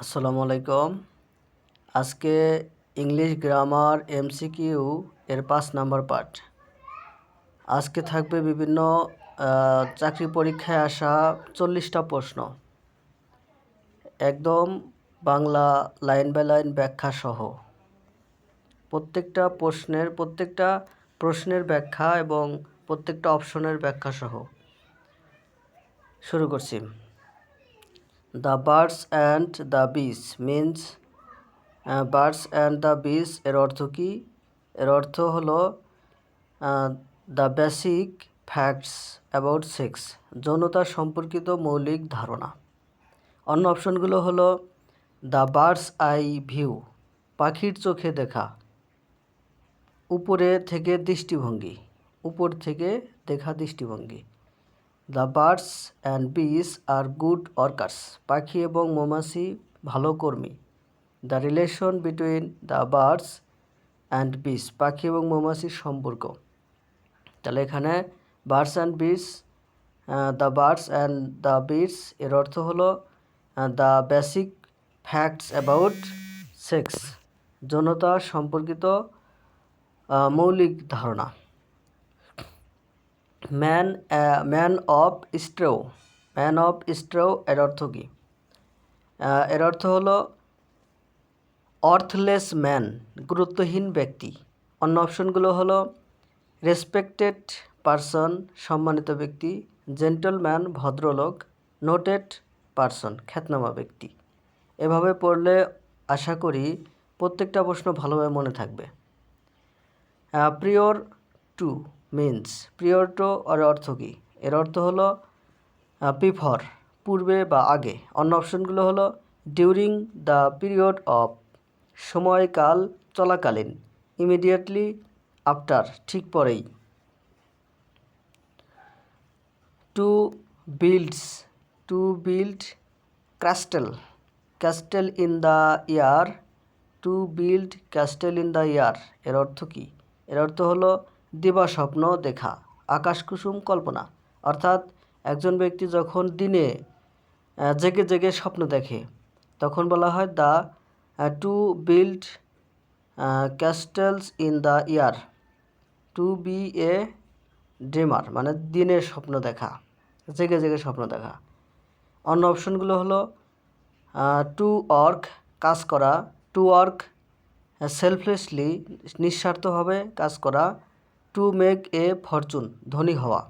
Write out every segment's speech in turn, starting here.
আসসালামু আলাইকুম। আজকে ইংলিশ গ্রামার, এমসিকিউ এর পাঁচ নাম্বার পার্ট আজকে থাকবে বিভিন্ন চাকরি পরীক্ষায় আসা চল্লিশটা প্রশ্ন। একদম বাংলা লাইন বাই লাইন ব্যাখ্যা সহ। প্রত্যেকটা প্রশ্নের প্রত্যেকটা প্রশ্নের ব্যাখ্যা এবং প্রত্যেকটা অপশনের ব্যাখ্যা সহ। শুরু করছি। The birds and the bees means birds and the bees এর অর্থ কী? এর অর্থ হলো the basic facts about sex যৌনতা সম্পর্কিত মৌলিক ধারণা। অন্য অপশনগুলো হলো দ্য বার্ডস আই ভিউ পাখির চোখে দেখা, উপরে থেকে দৃষ্টিভঙ্গি, উপর থেকে দেখা দৃষ্টিভঙ্গি। The birds and bees are good workers পাখি এবং মৌমাছি ভালো কর্মী। The relation between the birds and bees পাখি এবং মৌমাছির সম্পর্ক। তাহলে এখানে birds and bees the birds and the bees এর অর্থ হলো the basic facts about sex যৌনতা সম্পর্কিত মৌলিক ধারণা। Man man of straw. Man of straw এর অর্থ কী? এর অর্থ হলো অর্থলেস ম্যান, গুরুত্বহীন ব্যক্তি। অন্য অপশনগুলো হলো রেসপেক্টেড পারসন, সম্মানিত ব্যক্তি, জেন্টলম্যান, ভদ্রলোক, নোটেড পারসন, খ্যাতনামা ব্যক্তি। এভাবে পড়লে আশা করি প্রত্যেকটা প্রশ্ন ভালোভাবে মনে থাকবে। Prior to. Means prior to এর অর্থ কী? এর অর্থ হলো প্রিফর পূর্বে বা আগে। অন্য অপশনগুলো হলো ডিউরিং দ্য পিরিয়ড অফ সময়কাল চলাকালীন ইমিডিয়েটলি আফটার ঠিক পরেই। To builds to build castle castle in the air to build castle in the air এর অর্থ কী? এর অর্থ হলো দিবা স্বপ্ন দেখা আকাশ কুসুম কল্পনা। অর্থাৎ একজন ব্যক্তি যখন দিনে জেগে জেগে স্বপ্ন দেখে, তখন বলা হয় the to build castles in the air to be a dreamer মানে দিনের স্বপ্ন দেখা, জেগে জেগে স্বপ্ন দেখা। অন্য অপশনগুলো হলো টু ওয়ার্ক কাজ করা, টু ওয়ার্ক সেলফলেসলি, নিঃস্বার্থভাবে কাজ করা টু মেক এ ফরচুন, ধনী হওয়া।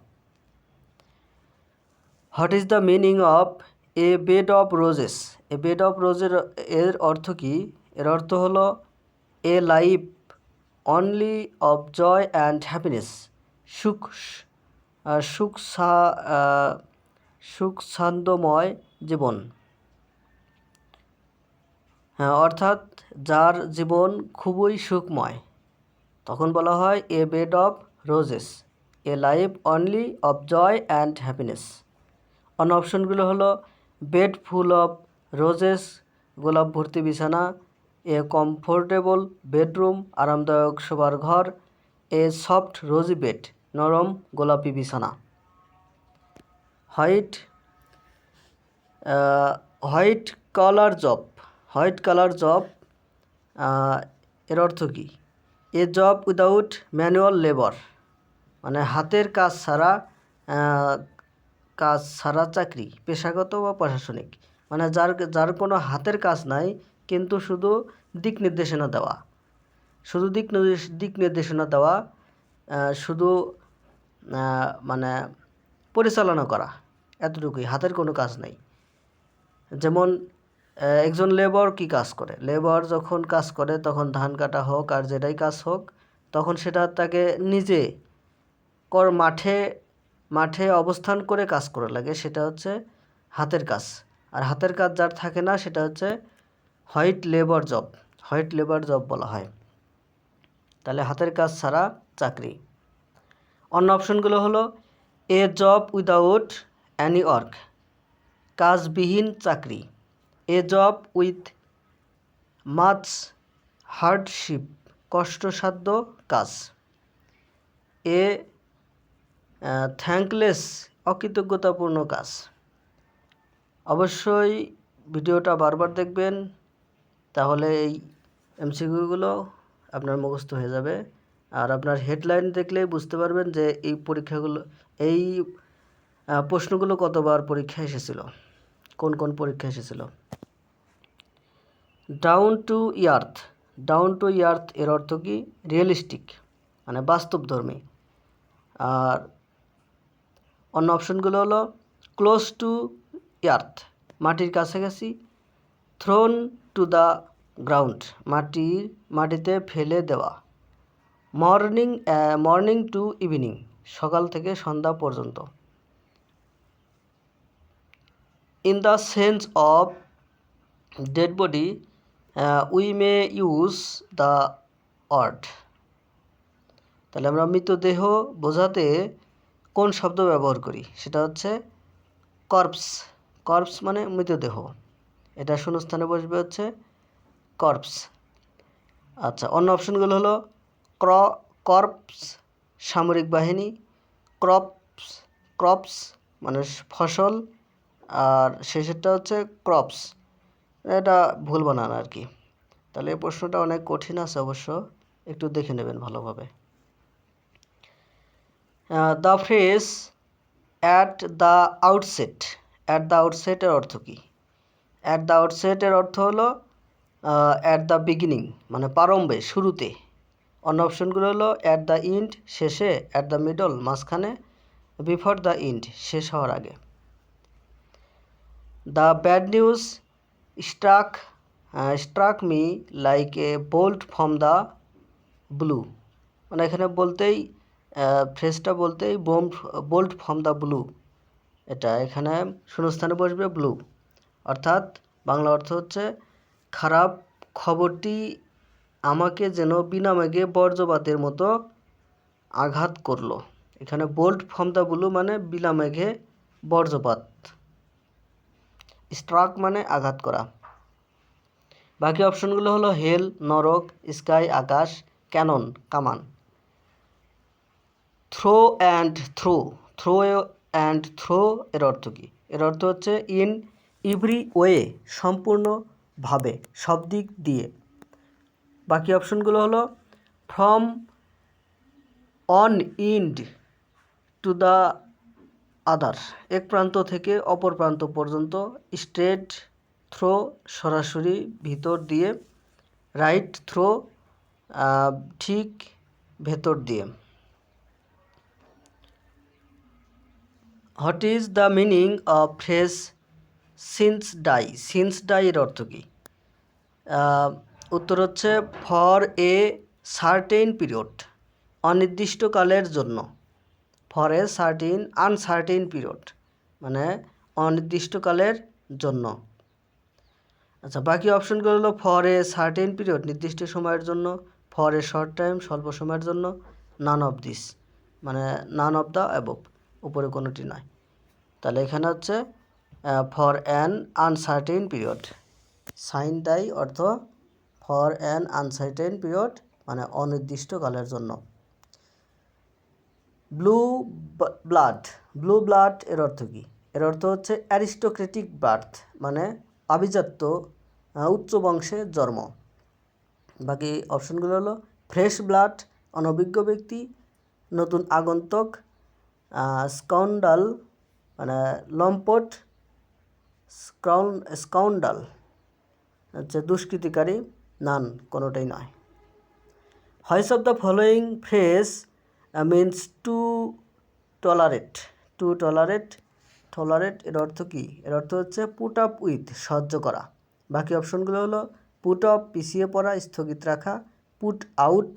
What is the meaning of a bed of roses? A bed of রোজের, এর অর্থ কী? এর অর্থ হলো a life only of joy and happiness. সুখ সুখ সুখ শান্তময় জীবন। হ্যাঁ অর্থাৎ যার জীবন খুবই সুখময়। তখন বলা হয় a bed of roses, a life only of joy and happiness. অন্য অপশনগুলো হলো বেড ফুল অফ রোজেস, গোলাপ ভর্তি বিছানা, এ কমফোর্টেবল বেডরুম, আরামদায়ক শোবার ঘর, এ সফট রোজি বেড, নরম গোলাপি বিছানা। White white colour job, white colour job এর অর্থ কী? A job without manual labour মানে হাতের কাজ ছাড়া কাজ ছাড়া চাকরি, পেশাগত বা প্রশাসনিক মানে যার যার কোনো হাতের কাজ নাই, কিন্তু শুধু দিক নির্দেশনা দেওয়া, শুধু দিক দিক নির্দেশনা দেওয়া শুধু মানে পরিচালনা করা, এতটুকুই, হাতের কোনো কাজ নাই। যেমন একজন লেবার কি কাজ করে? লেবার যখন কাজ করে, তখন ধান কাটা হোক আর যেটাই কাজ হোক, তখন সেটা তাকে নিজে কর মাঠে মাঠে অবস্থান করে কাজ করা লাগে। সেটা হচ্ছে হাতের কাজ। আর হাতের কাজ যার থাকে না, সেটা হচ্ছে white labour job white labour job বলা হয়। তাহলে হাতের কাজ ছাড়া চাকরি। অন্য অপশনগুলো হলো a job without any work কাজবিহীন চাকরি। A job with much hardship, কষ্টসাধ্য কাজ। এ থ্যাঙ্কলেস, অকৃতজ্ঞতাপূর্ণ কাজ। অবশ্যই ভিডিওটা বারবার দেখবেন, তাহলে এই এমসিকিউগুলো আপনার মুখস্থ হয়ে যাবে। আর আপনার হেডলাইন দেখলেই বুঝতে পারবেন যে এই পরীক্ষাগুলো, এই প্রশ্নগুলো কতবার পরীক্ষায় এসেছিল। কোন কোন পরীক্ষা এসেছিল? Down to earth down to earth এর অর্থ কি? রিয়েলিস্টিক মানে বাস্তবধর্মী। আর অন্য অপশনগুলো হলো ক্লোজ টু ইয়ার্থ মাটির কাছাকাছি। থ্রোন টু দ্য গ্রাউন্ড মাটির মাটিতে ফেলে দেওয়া। মর্নিং মর্নিং টু ইভিনিং সকাল থেকে সন্ধ্যা পর্যন্ত। In the sense of dead body we may use the word তাহলে আমরা মৃতদেহ বোঝাতে কোন শব্দ ব্যবহার করি? সেটা হচ্ছে কর্পস কর্পস মানে মৃতদেহ। এটা শূন্যস্থানে বসবে হচ্ছে কর্পস আচ্ছা অন্য অপশনগুলো হলো ক্র কর্পস সামরিক বাহিনী। ক্রপস ক্রপস মানে ফসল। আর শেষেরটা হচ্ছে ক্রপস এটা ভুল বানান আর কি তাহলে এই প্রশ্নটা অনেক কঠিন আছে অবশ্য, একটু দেখে নেবেন ভালোভাবে। The phrase at the outset at the আউটসেটের অর্থ কী? অ্যাট দ্য আউটসেটের অর্থ হলো অ্যাট দ্য বিগিনিং মানে প্রারম্ভে, শুরুতে। অন্য অপশনগুলো হলো অ্যাট দ্য ইন্ড শেষে অ্যাট দ্য মিডল মাঝখানে বিফোর দ্য ইন্ড শেষ হওয়ার আগে। The bad news struck struck me like a bolt from the blue মানে এখানে বলতেই ফ্রেজটা বলতেই bomb bolt from the blue এটা এখানে শূন্যস্থানে বসবে ব্লু অর্থাৎ বাংলা অর্থ হচ্ছে, খারাপ খবরটি আমাকে যেন বিনা মেঘে বজ্রপাতের মতো আঘাত করল। এখানে বোল্ট ফ্রম দ্য ব্লু মানে বিনা মেঘে বজ্রপাত স্ট্রাক মানে আঘাত করা। বাকি অপশনগুলো হলো হেল, নরক, স্কাই, আকাশ, ক্যানন, কামান। Through and through. Through and through এর অর্থ কী? এর অর্থ হচ্ছে ইন ইভরি ওয়ে, সম্পূর্ণভাবে, সব দিক দিয়ে। বাকি অপশনগুলো হলো from one end to the other, এক প্রান্ত থেকে অপর প্রান্ত পর্যন্ত স্ট্রেট থ্রো সরাসরি ভিতর দিয়ে, রাইট থ্রো ঠিক ভেতর দিয়ে। What is the meaning of phrase sine die? Sine die এর অর্থ কী? উত্তর হচ্ছে, ফর এ সার্টেন পিরিয়ড, অনির্দিষ্টকালের জন্য। For a certain uncertain period মানে অনির্দিষ্টকালের জন্য। আচ্ছা বাকি অপশনগুলো হলো ফর এ সার্টেন পিরিয়ড নির্দিষ্ট সময়ের জন্য ফর এ শর্ট টাইম স্বল্প সময়ের জন্য নান অফ দিস মানে নান অফ দ্য অ্যাবভ উপরে কোনোটি নয়। তাহলে এখানে হচ্ছে for an uncertain period sine die অর্থ ফর অ্যান আনসার্টেন পিরিয়ড মানে অনির্দিষ্টকালের জন্য। ব্লু ব্লাড ব্লু ব্লাড এর অর্থ কী? এর অর্থ হচ্ছে অ্যারিস্টোক্রেটিক বার্থ মানে আভিজাত্য উচ্চ বংশে জন্ম। বাকি অপশনগুলো হলো ফ্রেশ ব্লাড অনভিজ্ঞ ব্যক্তি, নতুন আগন্তুক স্কাউন্ডাল মানে লম্পট স্কাউন স্কাউন্ডাল হচ্ছে দুষ্কৃতিকারী নান কোনোটাই নয়। Which of the following phrase means to tolerate to tolerate tolerate এর অর্থ কী? এর অর্থ হচ্ছে পুট আপ উইথ সহ্য করা। বাকি অপশনগুলো হলো পুট আপ পিছিয়ে পড়া, স্থগিত রাখা পুট আউট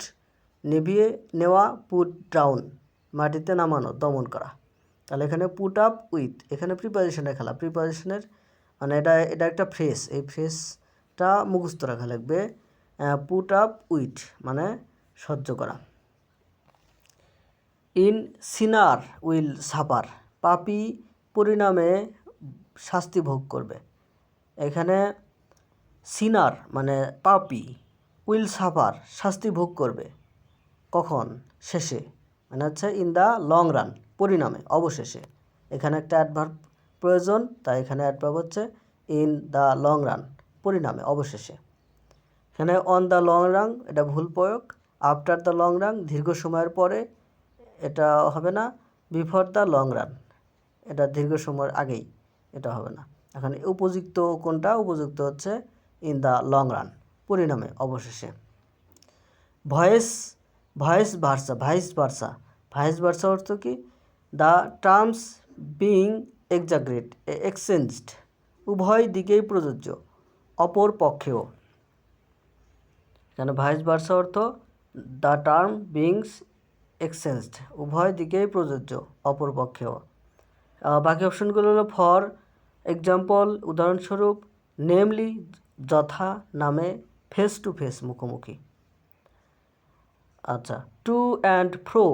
নেভিয়ে নেওয়া পুট ডাউন মাটিতে নামানো, দমন করা। তাহলে এখানে পুট আপ উইথ এখানে প্রিপারেশনের খেলা। প্রিপারেশনের মানে এটা এটা একটা ফ্রেস এই ফ্রেসটা মুখস্থ রাখা লাগবে পুট আপ উইথ মানে সহ্য করা। ইন সিনার উইল সাফার পাপি পরিণামে শাস্তি ভোগ করবে। এখানে সিনার মানে পাপি, উইল সাফার শাস্তি ভোগ করবে। কখন? শেষে। মানে হচ্ছে ইন দ্য লং রান, পরিণামে, অবশেষে। এখানে একটা অ্যাডভার্ব প্রয়োজন, তাই এখানে অ্যাডভার্ব হচ্ছে ইন দ্য লং রান, পরিণামে, অবশেষে। এখানে অন দ্য লং রান এটা ভুল প্রয়োগ। আফটার দ্য লং রান দীর্ঘ সময়ের পরে এটা হবে না বিফোর দ্য লং রান এটা দীর্ঘ সময়ের আগেই এটা হবে না। এখানে উপযুক্ত কোনটা? উপযুক্ত হচ্ছে ইন দ্য লং রান পরিণামে, অবশেষে। Voice voice versa vice versa vice versa অর্থ কি? The terms being exaggerate exchanged উভয় দিকেই প্রযোজ্য, অপর পক্ষেও। এখানে ভাইস ভার্সা অর্থ দ্য টার্ম বিংস এক্সচেঞ্জড, উভয় দিকেই প্রযোজ্য, অপর পক্ষেও। বাকি অপশনগুলো হলো ফর এক্সাম্পল উদাহরণস্বরূপ নেমলি যথা, নামে ফেস টু ফেস মুখোমুখি। আচ্ছা টু অ্যান্ড ফ্রো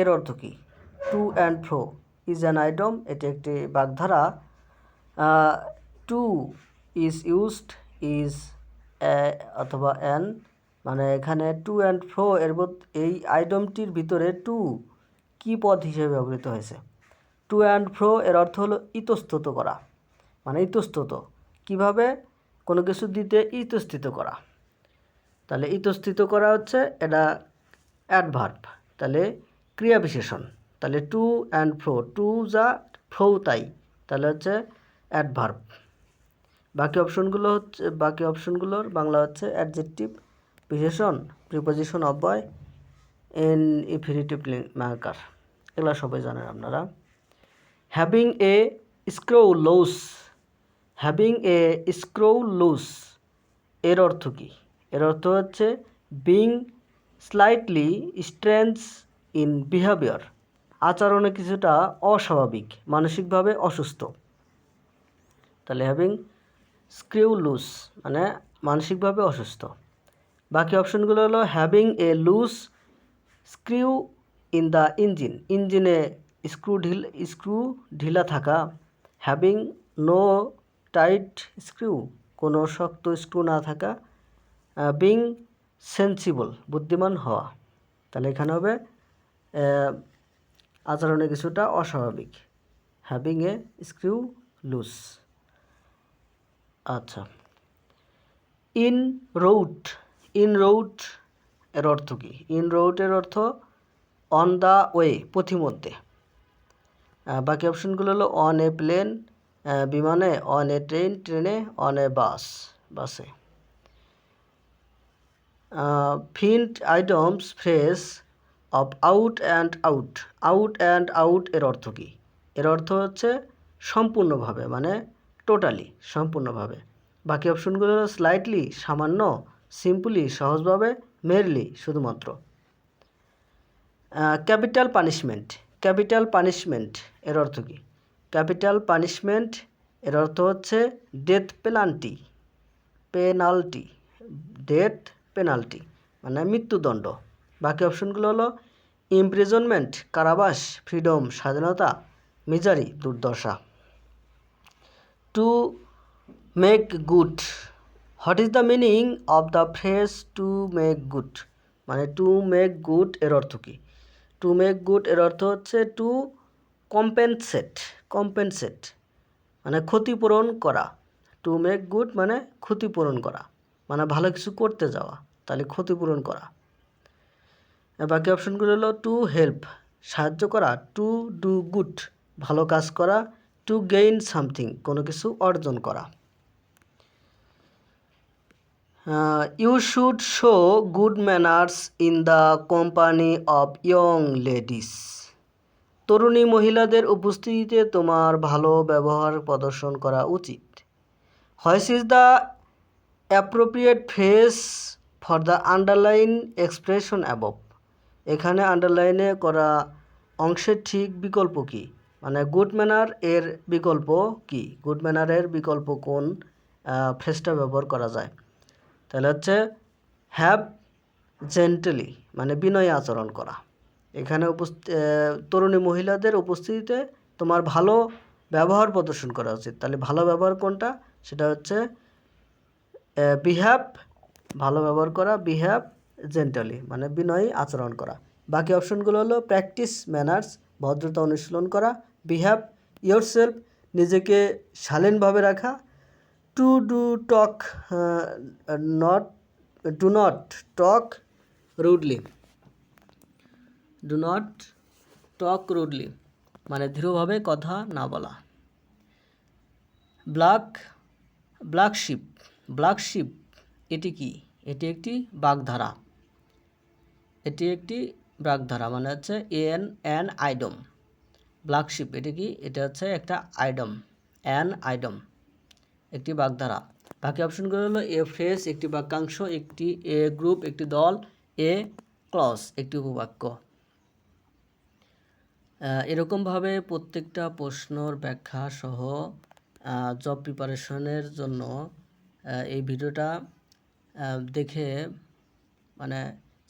এর অর্থ কী? To and fro is an idiom এটি একটি বাগধারা। টু ইজ ইউজড ইজ অথবা অ্যান মানে এখানে টু অ্যান্ড ফ্রো এর এই আইটেমটির ভিতরে টু কী পদ হিসেবে ব্যবহৃত হয়েছে? টু অ্যান্ড ফ্রো এর অর্থ হলো ইতস্তত করা। মানে ইতস্তত। কীভাবে? কোনো কিছু দিতে ইতস্থিত করা। তাহলে ইতস্থিত করা হচ্ছে এটা অ্যাডভার্ব তাহলে ক্রিয়া বিশেষণ। তাহলে টু অ্যান্ড ফ্রো টু যা ফ্রো তাই। তাহলে হচ্ছে অ্যাডভার্ব বাকি অপশনগুলো হচ্ছে, বাকি অপশনগুলোর বাংলা হচ্ছে অ্যাডজেক্টিভ বিশেষণ প্রিপোজিশন অব্যয় এন ইফিনিটিভ মার্কার এগুলো সবাই জানেন আপনারা। Having a screw loose having a screw loose এর অর্থ কী? এর অর্থ হচ্ছে being slightly strange in behaviour আচরণে কিছুটা অস্বাভাবিক, মানসিকভাবে অসুস্থ। তাহলে হ্যাভিং স্ক্রিউ লুজ মানে মানসিকভাবে অসুস্থ। বাকি অপশনগুলো হলো having a loose screw in the engine ইঞ্জিনে স্ক্রু ঢিল স্ক্রু ঢিলা থাকা। হ্যাভিং নো টাইট স্ক্রিউ কোনো শক্ত স্ক্রু না থাকা। বিং সেন্সিবল বুদ্ধিমান হওয়া। তাহলে এখানে হবে আচরণে কিছুটা অস্বাভাবিক। হ্যাভিং এ স্ক্রিউ লুজ আচ্ছা। ইন রোড ইন রোডের অর্থ কী? ইন রোডের অর্থ অন দ্য ওয়ে পথিমধ্যে। বাকি অপশনগুলো হলো অন এ প্লেন বিমানে অন এ ট্রেন ট্রেনে অন এ বাস। বাসে find idioms, phrase of out and out. Out and out এর অর্থ কী? এর অর্থ হচ্ছে সম্পূর্ণভাবে মানে টোটালি সম্পূর্ণভাবে। বাকি অপশনগুলো হলো স্লাইটলি সামান্য সিম্পলি সহজভাবে মেরলি শুধুমাত্র। ক্যাপিটাল পানিশমেন্ট ক্যাপিটাল পানিশমেন্ট এর অর্থ কী? ক্যাপিটাল পানিশমেন্ট এর অর্থ হচ্ছে death penalty penalty death penalty মানে মৃত্যুদণ্ড। বাকি অপশনগুলো হলো ইমপ্রিজনমেন্ট কারাবাস ফ্রিডম স্বাধীনতা মিজারি দুর্দশা। To make good what is the meaning of the phrase to make good মানে টু মেক গুড এর অর্থ কী? টু মেক গুড এর অর্থ হচ্ছে টু কম্পেনসেট কম্পেনসেট মানে ক্ষতিপূরণ করা। টু মেক গুড মানে ক্ষতিপূরণ করা মানে ভালো কিছু করতে যাওয়া, তাহলে ক্ষতিপূরণ করা। বাকি অপশনগুলো হলো টু হেল্প সাহায্য করা টু ডু গুড ভালো কাজ করা টু গেইন সামথিং কোনো কিছু অর্জন করা। You should show good manners in the company of young ladies তরুণী মহিলাদের উপস্থিতিতে তোমার ভালো ব্যবহার প্রদর্শন করা উচিত। Which is the appropriate phrase for the underline expression above এখানে আন্ডারলাইনে করা অংশের ঠিক বিকল্প কী? মানে গুড ম্যানার এর বিকল্প কি? গুড ম্যানারের বিকল্প কোন ফ্রেসটা ব্যবহার করা যায়? তাহলে হচ্ছে হ্যাভ জেন্টলি মানে বিনয় আচরণ করা। এখানে উপস্থিত তরুণী মহিলাদের উপস্থিতিতে তোমার ভালো ব্যবহার প্রদর্শন করা উচিত। তাহলে ভালো ব্যবহার কোনটা? সেটা হচ্ছে বিহ্যাভ ভালো ব্যবহার করা বিহ্যাভ জেন্টালি মানে বিনয়ী আচরণ করা। বাকি অপশনগুলো হলো প্র্যাকটিস ম্যানার্স ভদ্রতা অনুশীলন করা বিহ্যাভ ইয়োর সেলফ নিজেকে শালীনভাবে রাখা to do talk not, do not talk rudely. Do not talk rudely মানে দৃঢ়ভাবে কথা না বলা। Black black sheep black sheep, এটি কি? এটি একটি বাগধারা। এটি একটি বাগধারা মানে হচ্ছে an an idiom. Black sheep, এটি কি? এটা হচ্ছে একটা আইডম অ্যান আইডম। একটি বাগধারা। বাকি অপশনগুলো হলো এ ফ্রেস একটি বাক্যাংশ, একটি এ গ্রুপ, একটি দল, এ ক্লস একটি উপবাক্য। এরকমভাবে প্রত্যেকটা প্রশ্নর ব্যাখ্যা সহ জব প্রিপারেশনের জন্য এই ভিডিওটা দেখে মানে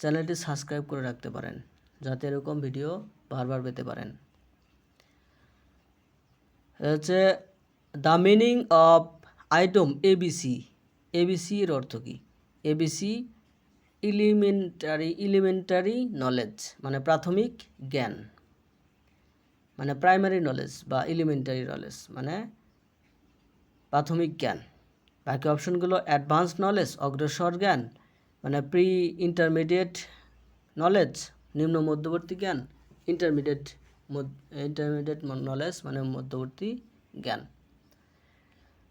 চ্যানেলটি সাবস্ক্রাইব করে রাখতে পারেন, যাতে এরকম ভিডিও বারবার পেতে পারেন। হচ্ছে the meaning of item ABC ABC এর অর্থ কী? এবিসি ইলিমেন্টারি এলিমেন্টারি নলেজ মানে প্রাথমিক জ্ঞান মানে প্রাইমারি নলেজ বা এলিমেন্টারি নলেজ মানে প্রাথমিক জ্ঞান। বাকি অপশনগুলো অ্যাডভান্স নলেজ অগ্রসর জ্ঞান মানে প্রি ইন্টারমিডিয়েট নলেজ নিম্ন মধ্যবর্তী জ্ঞান ইন্টারমিডিয়েট ইন্টারমিডিয়েট নলেজ মানে মধ্যবর্তী জ্ঞান।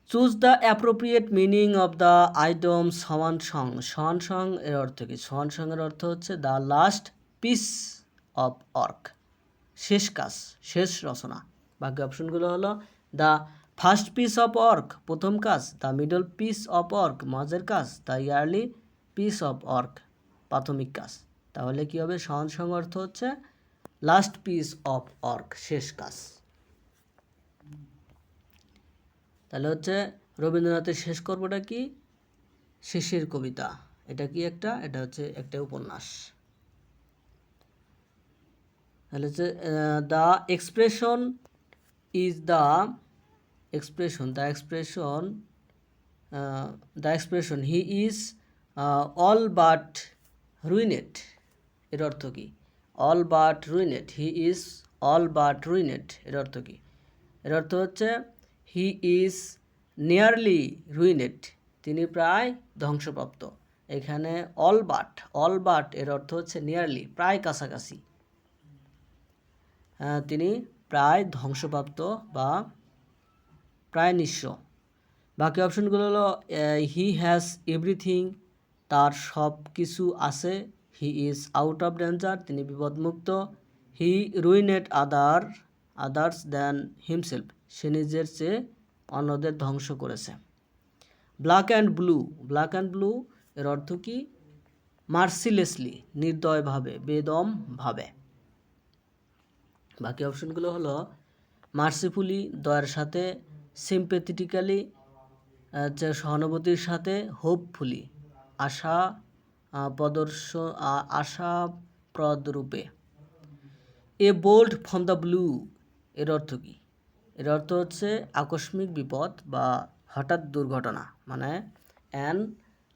Choose the appropriate meaning of the item swan song swan song এর অর্থ কি? সমান সং এর অর্থ হচ্ছে the last piece of work শেষ কাজ, শেষ রচনা। বাকি অপশনগুলো হলো the first piece of work প্রথম কাজ the middle piece of work মাঝের কাজ the early piece of work প্রাথমিক কাজ। তাহলে কি হবে? সহন সং অর্থ হচ্ছে লাস্ট পিস অফ অর্ক শেষ কাজ। তাহলে হচ্ছে রবীন্দ্রনাথের শেষ গল্পটা কি? শেষের কবিতা। এটা কি একটা? এটা হচ্ছে একটা উপন্যাস। তাহলে হচ্ছে the expression is the expression the expression the expression he is all but ruined এর অর্থ কি? All but ruined he is all but ruined এর অর্থ কি? এর অর্থ হচ্ছে হি ইজ নিয়ারলি রুইনেট তিনি প্রায় ধ্বংসপ্রাপ্ত। এখানে অল বাট অল বাট এর অর্থ হচ্ছে নিয়ারলি প্রায় কাছাকাছি। তিনি প্রায় ধ্বংসপ্রাপ্ত বা প্রায় নিঃস্ব। বাকি অপশনগুলো হলো হি হ্যাজ এভরিথিং তার সব কিছু আছে। He is out of danger তিনি বিপদমুক্ত। He ruined other others than himself সে নিজের চেয়ে অন্যদের ধ্বংস করেছে। Black and blue, black and blue এর অর্থ কি? মার্সিলেসলি, নির্দয়ভাবে, বেদমভাবে। বাকি অপশনগুলো হলো মার্সিফুলি, দয়ার সাথে সিম্পেথেটিক্যালি সহানুভূতির সাথে, হোপফুলি, আশা প্রদর্শ আশাপ্রদ রূপে a bolt from the blue এর অর্থ কী? এর অর্থ হচ্ছে আকস্মিক বিপদ বা হঠাৎ দুর্ঘটনা মানে an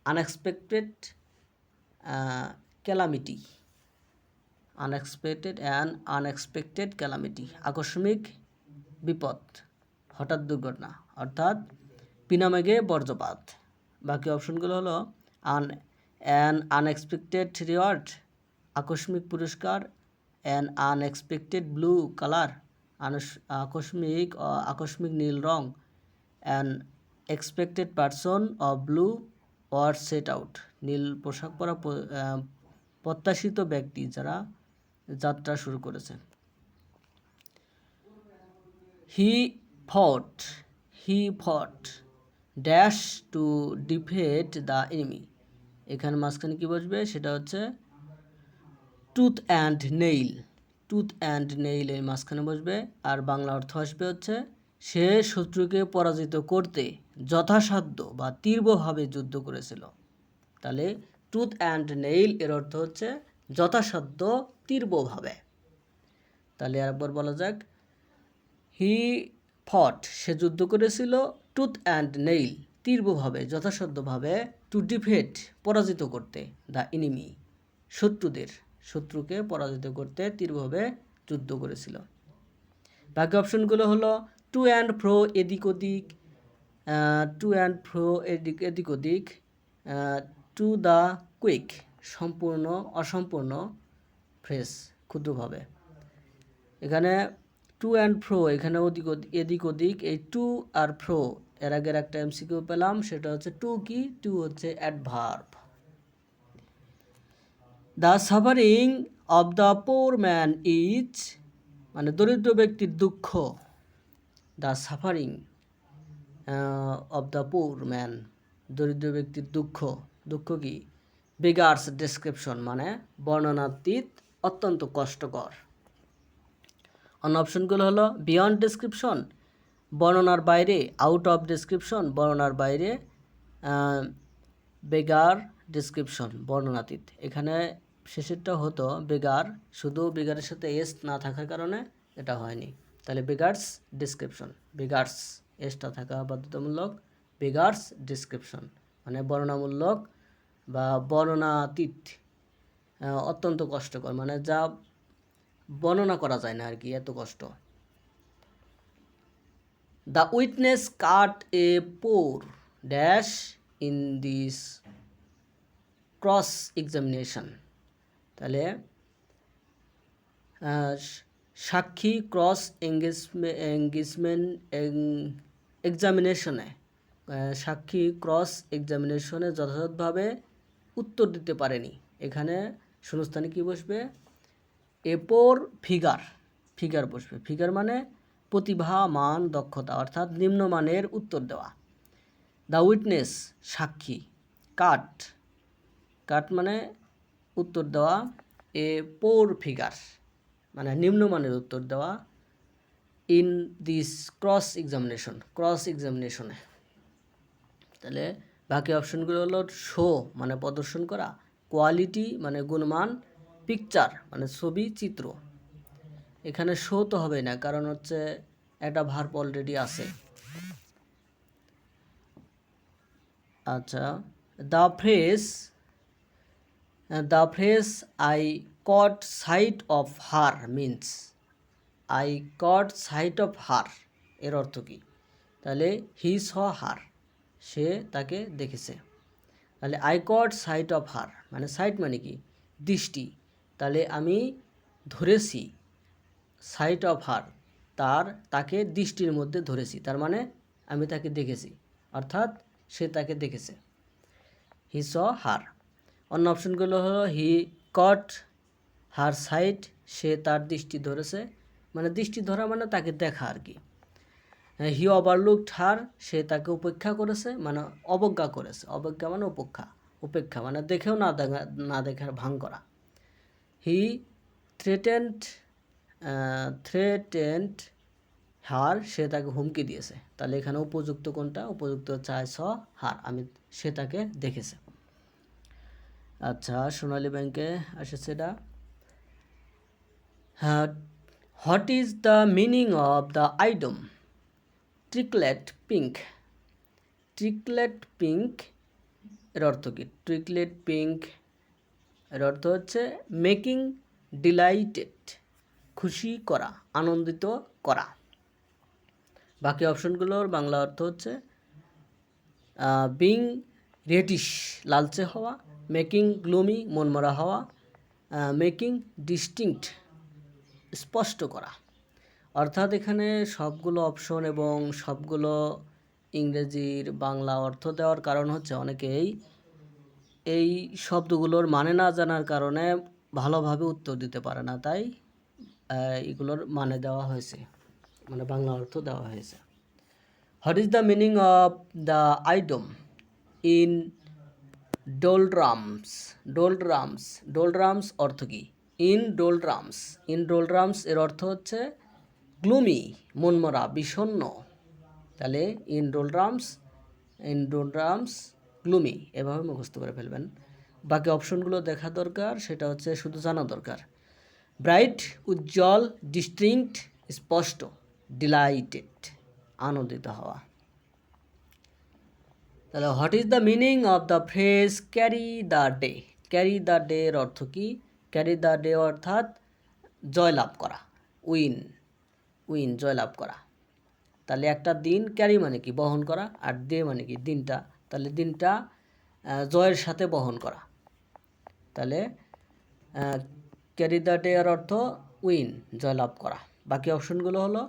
unexpected calamity unexpected an unexpected calamity আকস্মিক বিপদ, হঠাৎ দুর্ঘটনা, অর্থাৎ পিনামেগে বজ্রপাত। বাকি অপশনগুলো হলো আন অ্যান আনএক্সপেক্টেড রিওয়ার্ড আকস্মিক পুরস্কার অ্যান আনএক্সপেক্টেড ব্লু কালার আকস্মিক আকস্মিক নীল রং। An expected person of blue wear set out নীল পোশাক পরা প্রত্যাশিত ব্যক্তি যারা যাত্রা শুরু করেছে। He fought he fought dash to defeat the enemy এখানে মাঝখানে কী বসবে? সেটা হচ্ছে tooth and nail tooth and nail এর মাঝখানে বসবে, আর বাংলা অর্থ আসবে হচ্ছে, সে শত্রুকে পরাজিত করতে যথাসাধ্য বা তীব্রভাবে যুদ্ধ করেছিল। তাহলে টুথ অ্যান্ড নেইল এর অর্থ হচ্ছে যথাসাধ্য তীব্রভাবে। তাহলে আরেকবার বলা যাক, হি ফট, সে যুদ্ধ করেছিল, টুথ অ্যান্ড নেইল তীব্রভাবে, যথাসাধ্যভাবে টু ডিফেট পরাজিত করতে দ্য ইনিমি শত্রুদের। শত্রুকে পরাজিত করতে তীব্রভাবে যুদ্ধ করেছিল। বাকি অপশনগুলো হলো টু অ্যান্ড ফ্রো এদিক ওদিক টু অ্যান্ড ফ্রো এদিক এদিক ওদিক টু দ্য কুইক, সম্পূর্ণ, অসম্পূর্ণ ফ্রেশ ক্ষুদ্রভাবে। এখানে টু অ্যান্ড ফ্রো, এখানে ওদিক, এদিক ওদিক, এই টু আর ফ্রো, এর আগের একটা এমসিকিউ পেলাম, সেটা হচ্ছে টু কি, টু হচ্ছে adverb. The suffering of the poor man is মানে দরিদ্র ব্যক্তির দুঃখ the suffering of the poor man দরিদ্র ব্যক্তির দুঃখ দুঃখ কি? বিগার্স ডেসক্রিপশন মানে বর্ণনাতীত, অত্যন্ত কষ্টকর। অন্য অপশনগুলো হলো বিয়ন্ড ডেসক্রিপশন বর্ণনার বাইরে আউট অফ ডেসক্রিপশন বর্ণনার বাইরে বেগার ডেসক্রিপশন বর্ণনাতীত। এখানে শেষেরটা হতো, বেগার, শুধু বেগারের সাথে এস না থাকার কারণে এটা হয়নি। তাহলে বেগার্স ডেসক্রিপশন বেগার্স এসটা থাকা বাধ্যতামূলক, বেগার্স ডেসক্রিপশন মানে বর্ণনামূলক বা বর্ণনাতীত অত্যন্ত কষ্টকর মানে যা বর্ণনা করা যায় না আর কি, এত কষ্ট। The witness cut a poor dash in this cross examination তাহলে সাক্ষী ক্রস এঙ্গেজমেন্ট এক্সামিনেশনে সাক্ষী ক্রস এক্সামিনেশনে যথাযথভাবে উত্তর দিতে পারেনি। এখানে শূন্যস্থানে কি বসবে? এপোর ফিগার ফিগার বসবে। ফিগার মানে প্রতিভা, মান, দক্ষতা, অর্থাৎ নিম্নমানের উত্তর দেওয়া। দ্য উইটনেস সাক্ষী কাট কাট মানে উত্তর দেওয়া এ পোর ফিগার মানে নিম্নমানের উত্তর দেওয়া in this cross examination cross এক্সামিনেশনে তাহলে বাকি অপশনগুলো হলো শো মানে প্রদর্শন করা কোয়ালিটি মানে গুণমান পিকচার মানে ছবি, চিত্র। এখানে শো তো হবে না, কারণ হচ্ছে একটা ভার্ব অলরেডি আছে। আচ্ছা the phrase the phrase I caught sight of her means I caught sight of her এর অর্থ কী? তাহলে হি স হার সে তাকে দেখেছে। তাহলে I caught sight of her মানে সাইট মানে কি? দৃষ্টি। তাহলে আমি ধরেছি সাইট অফ হার তার, তাকে দৃষ্টির মধ্যে ধরেছি। তার মানে আমি তাকে দেখেছি, অর্থাৎ সে তাকে দেখেছে। হি স হার অন্য অপশনগুলো হলো হি কট হার সাইট সে তার দৃষ্টি ধরেছে। মানে দৃষ্টি ধরা মানে তাকে দেখা আর কি। হি ওভারলুকড হার সে তাকে উপেক্ষা করেছে মানে অবজ্ঞা করেছে। অবজ্ঞা মানে উপেক্ষা উপেক্ষা মানে দেখেও না দেখা, না দেখার ভাঙ করা। হি থ্রেটেন্ড থ্রেটেন্ড হার সে তাকে হুমকি দিয়েছে। তাহলে এখানে উপযুক্ত কোনটা? উপযুক্ত চায় স হার আমি সে তাকে দেখেছে। আচ্ছা সোনালী ব্যাংকে এসেছে এটা। হ্যাঁ what is the meaning of the idiom? Tickled pink. Tickled pink এর অর্থ কি? ট্রিকলেট পিঙ্ক এর অর্থ হচ্ছে মেকিং ডিলাইটেড, খুশি করা, আনন্দিত করা। বাকি অপশনগুলোর বাংলা অর্থ হচ্ছে বিং রেডিশ লালচে হওয়া মেকিং গ্লোমি মনমরা হওয়া মেকিং ডিস্টিংক্ট স্পষ্ট করা অর্থাৎ এখানে সবগুলো অপশন এবং সবগুলো ইংরেজির বাংলা অর্থ দেওয়ার কারণ হচ্ছে অনেকেই এই শব্দগুলোর মানে না জানার কারণে ভালোভাবে উত্তর দিতে পারে না, তাই এগুলোর মানে দেওয়া হয়েছে মানে বাংলা অর্থ দেওয়া হয়েছে। What is the meaning of the idiom in doldrums doldrums doldrums অর্থ কি? ইন ডোলড্রামস ইন ডোলড্রামস এর অর্থ হচ্ছে গ্লুমি, মনমরা, বিষণ্ণ। তাহলে in doldrums in doldrums gloomy, এভাবে মুখস্থ করে ফেলবেন। বাকি অপশনগুলো দেখা দরকার, সেটা হচ্ছে শুধু জানা দরকার। ব্রাইট, উজ্জ্বল, ডিস্টিংক্ট, স্পষ্ট, ডিলাইটেড, আনন্দিত হওয়া। তাহলে what is the meaning of the phrase carry the day carry the day এর অর্থ কী? ক্যারি দ্য ডে অর্থাৎ জয়লাভ করা উইন উইন জয়লাভ করা। তাহলে একটা দিন ক্যারি মানে কি? বহন করা, আর ডে মানে কি? দিনটা। তাহলে দিনটা জয়ের সাথে বহন করা। তাহলে ক্যারি দ্য ডে এর অর্থ উইন জয়লাভ করা। বাকি অপশনগুলো হলো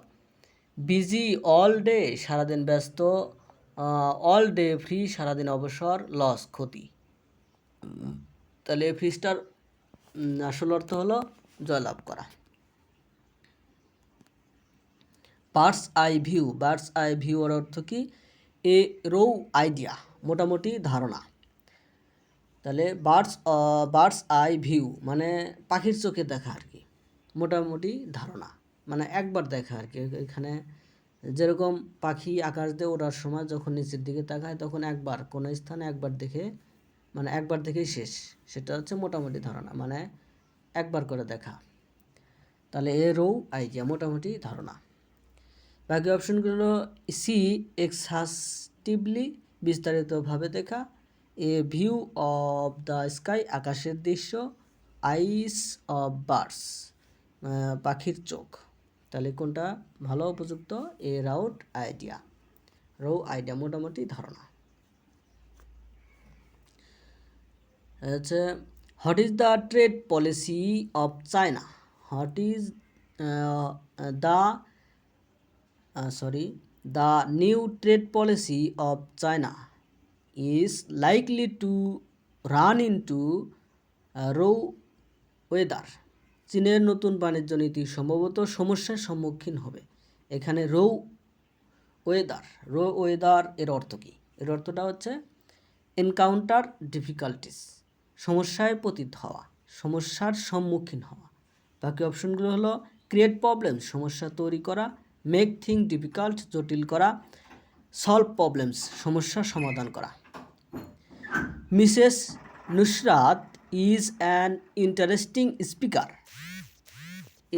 বিজি অল ডে সারাদিন ব্যস্ত অল ডে ফ্রি সারাদিন অবসর লস ক্ষতি। তাহলে এই ফ্রিজটার আসল অর্থ হলো জয়লাভ করা। Bird's eye view bird's eye view অর্থ কি? এ রো আইডিয়া মোটামুটি ধারণা। তাহলে বার্ডস বার্ডস আই ভিউ মানে পাখির চোখে দেখা আর কি, মোটামুটি ধারণা। মানে একবার দেখা আর কি, এখানে যেরকম পাখি আকাশ দিয়ে ওড়ার সময় যখন নিচের দিকে তাকায়, তখন একবার, কোনো স্থানে একবার দেখে মানে একবার দেখেই শেষ। সেটা হচ্ছে মোটামুটি ধারণা মানে একবার করে দেখা। তাহলে এ রৌ আইডিয়া মোটামুটি ধারণা। বাকি অপশনগুলো সি, এক্সাস্টিভলি বিস্তারিতভাবে দেখা, a view of the sky, আকাশের দৃশ্য, আইস অফ বার্ডস পাখির চোখ। তাহলে কোনটা ভালো উপযুক্ত a rough idea. Rough idea, মোটামুটি ধারণা। হচ্ছে, what is the trade policy of China? What is the sorry the new trade policy of china is likely to run into raw weather চীনের নতুন বাণিজ্য নীতি সম্ভবত সমস্যার সম্মুখীন হবে। এখানে রৌ ওয়েদার, রো ওয়েদার এর অর্থ কী? এর অর্থটা হচ্ছে এনকাউন্টার ডিফিকাল্টিস, সমস্যায় পতিত হওয়া, সমস্যার সম্মুখীন হওয়া। বাকি অপশনগুলো হলো ক্রিয়েট প্রবলেম, সমস্যা তৈরি করা, মেক থিং ডিফিকাল্ট, জটিল করা, সলভ প্রবলেমস, সমস্যা সমাধান করা। Mrs Nusrat is an interesting speaker.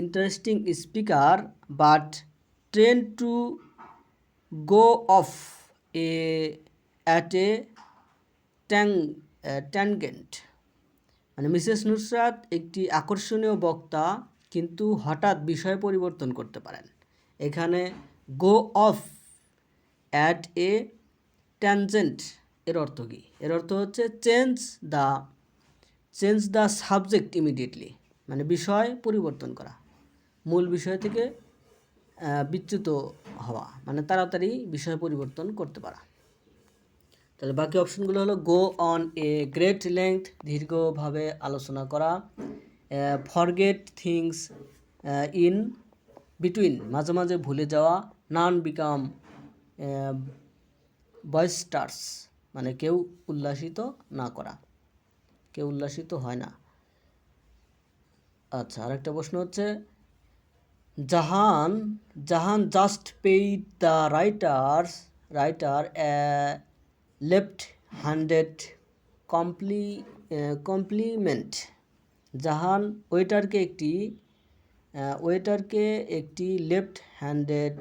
Interesting speaker but train to go off a at a tang tangent মানে মিসেস নুসরাত একটি আকর্ষণীয় বক্তা, কিন্তু হঠাৎ বিষয় পরিবর্তন করতে পারেন। এখানে go off at a tangent এর অর্থ কী? এর অর্থ হচ্ছে change the change the subject immediately মানে বিষয় পরিবর্তন করা। মূল বিষয় থেকে বিচ্যুত হওয়া মানে তাড়াতাড়ি বিষয় পরিবর্তন করতে পারা। তাহলে বাকি অপশনগুলো হলো go on a great length দীর্ঘভাবে আলোচনা করা ফরগেট থিংস ইন বিটুইন মাঝে মাঝে ভুলে যাওয়া নান বিকাম বয়স্টার্স মানে কেউ উল্লাসিত না করা, কেউ উল্লাসিত হয় না। আচ্ছা আরেকটা প্রশ্ন হচ্ছে Jahan Jahan just paid the writers writer left handed compli compliment Jahan ওয়েটারকে একটি ওয়েটারকে একটি লেফট হ্যান্ডেড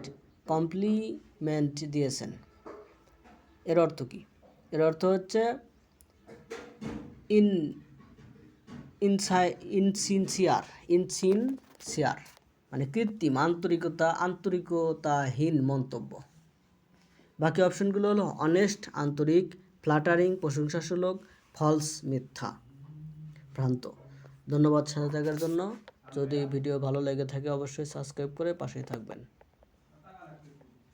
কমপ্লিমেন্ট দিয়েছেন। এর অর্থ কী? এর অর্থ হচ্ছে ইন ইনসাই ইনসিনসিয়ার ইনসিনসিয়ার মানে কৃত্রিম আন্তরিকতা, আন্তরিকতাহীন মন্তব্য। বাকি অপশনগুলো হলো অনেস্ট আন্তরিক ফ্লাটারিং প্রশংসাসূলক ফলস মিথ্যা। ভ্রান্ত। ধন্যবাদ সাথে থাকার জন্য। যদি ভিডিও ভালো লেগে থাকে অবশ্যই সাবস্ক্রাইব করে পাশেই থাকবেন।